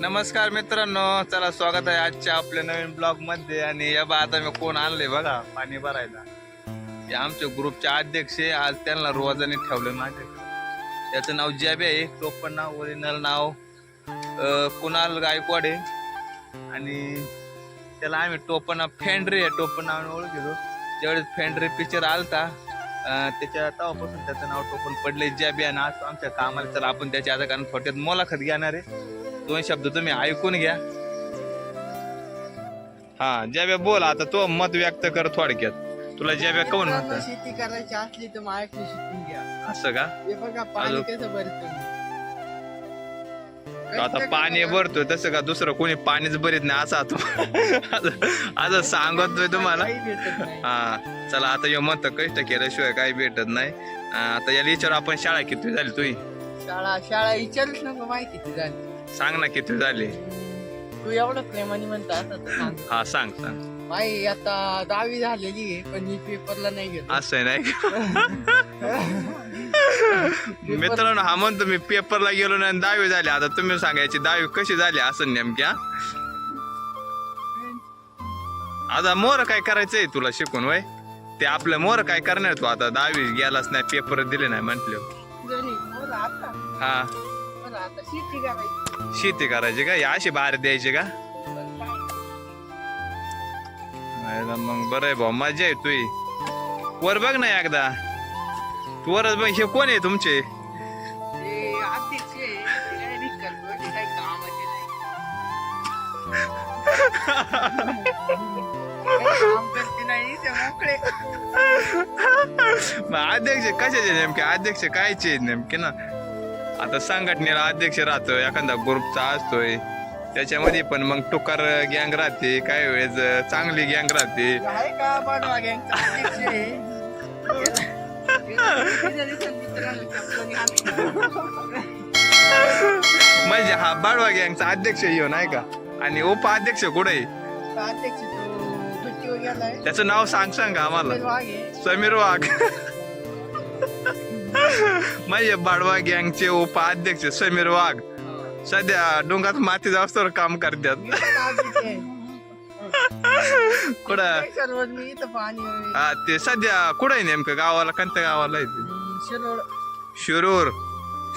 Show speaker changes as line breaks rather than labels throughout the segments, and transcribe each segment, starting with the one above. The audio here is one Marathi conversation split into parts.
नमस्कार मित्रांनो चला स्वागत आहे आजच्या आपल्या नवीन ब्लॉगमध्ये. आणि या बा आता मी कोण आणले बघा पाणी भरायला. हे आमच्या ग्रुपचे अध्यक्ष आहे. आज त्यांना रोजाने ठेवलं माझे त्याचं नाव जॅबे आहे. टोपण नाव ओरिजिनल नाव अं, कुणाल गायकवाड आहे. आणि त्याला आम्ही टोपण नाव फेंड्री आहे. टोपण नावाने ओळखतो ज्यावेळेस फेंड्री पिक्चर आलता. अं, त्याच्या तेव्हापासून त्याचं नाव टोपण पडले जॅबे. आणि आज आमच्या कामाला तर आपण त्याच्या आता कारण फोट्यात मुलाखत घेणार आहे. दोन शब्द तुम्ही ऐकून घ्या. हा ज्याव्या बोल आता तो मत व्यक्त कर थोडक्यात. तुला ज्याव्या कोण म्हणतात
शेती करायची असली तर माझ्याकडे शिकून घ्या.
असं का?
हे बघा पाणी
अजून-
कसं भरतं?
आता पाणी भरतोय तसं का दुसरं कोणी पाणीच भरीत नाही असं आता असं सांगतोय तुम्हाला. हा चला आता यो मत कष्ट केल्याशिवाय काही भेटत नाही. आता या विचार आपण शाळा किती झाली तुही
शाळा शाळा विचारूच नको माहिती झाली.
सांग ना किती झाली?
तू एवढं प्रेमाने म्हणता आता तर सांग.
हा सांग सांग.
माई आता दहावी झालेली आहे पण मी पेपरला नाही गेलो
असं नाही मित्रांनो हा म्हणतो मी पेपरला गेलो नाही आणि दहावी झाली. आता तुम्ही सांगायची दहावी कशी झाली असं नेमक्या आता मोर काय करायचंय तुला शिकून वय? ते आपलं मोर काय करणार तू? आता दहावी गेलाच नाही पेपर दिले नाही म्हटले.
घरी बोल आता.
हा.
आता शेती करायची.
शेती करायची का? या अशी बाहेर द्यायची का?
पण काय?
नाही ना मग बरं आहे भाऊ मजा आहे तुही. वर बघ ना एकदा. तू वरच बघ हे कोण आहे तुमचे?
ते अध्यक्ष आहे, ते काय नाही करतो, ते काही कामाचे नाही. काही काम करते नाही ते मोकळे.
मग अध्यक्ष कशाचे नेमके? अध्यक्ष कायचे आहेत नेमके ना? आता संघटनेला अध्यक्ष राहतो एखादा ग्रुपचा असतोय. त्याच्यामध्ये पण मग टुकार गँग राहते काही वेळेस चांगली गँग राहते.
आहे का आहे
म्हणजे हा बाडवा गँगचा अध्यक्ष येऊ नाही का? आणि उपाध्यक्ष कुठे आहे?
अध्यक्ष
त्याचं नाव सांग सांग आम्हाला.
समीर वाघ.
म्हणजे बाडवा गँगचे उपाध्यक्ष समीर वाघ. सध्या डोंगात माती जास्तवर काम करतात. कुठं?
सर्वच मी इथं पाणी
हा ते सध्या कुठं आहे नेमकं? गावाला कोणत्या गावाला आहे ते? शिरूर.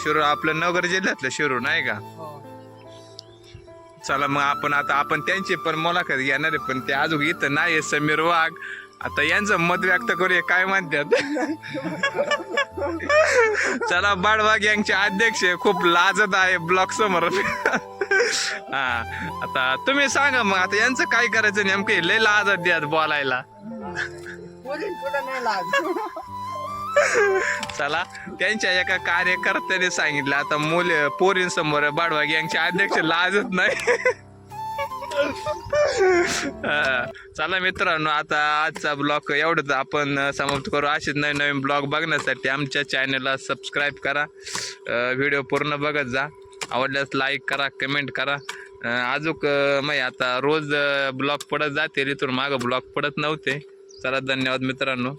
शिरूर. आपलं नगर जिल्ह्यातलं शिरूर नाही का?
हो.
चला मग आपण आता आपण त्यांची पण मुलाखत घेणार आहे पण ते अजून इथं नाही समीर वाघ. आता यांचं मत व्यक्त करूया काय म्हणतात? चला बाडवाग यांचे अध्यक्ष खूप लाजत आहे ब्लॉक समोर. हा आता तुम्ही सांगा मग आता यांचं काय करायचं नेमकं? लय लाजत द्यात बोलायला. चला त्यांच्या एका कार्यकर्त्याने सांगितलं आता मुले पोरींसमोर बाडवा गँगचे अध्यक्ष लाजत नाही. चला मित्रांनो आता आजचा ब्लॉग एवढंच. आपण समाप्त करू. असेच नवीन नवीन ब्लॉग बघण्यासाठी आमच्या चॅनलला सबस्क्राईब करा. व्हिडिओ पूर्ण बघत जा. आवडल्यास लाईक करा कमेंट करा. अजूक मग आता रोज ब्लॉग पडत जाते. इथून मागं ब्लॉग पडत नव्हते. चला धन्यवाद मित्रांनो.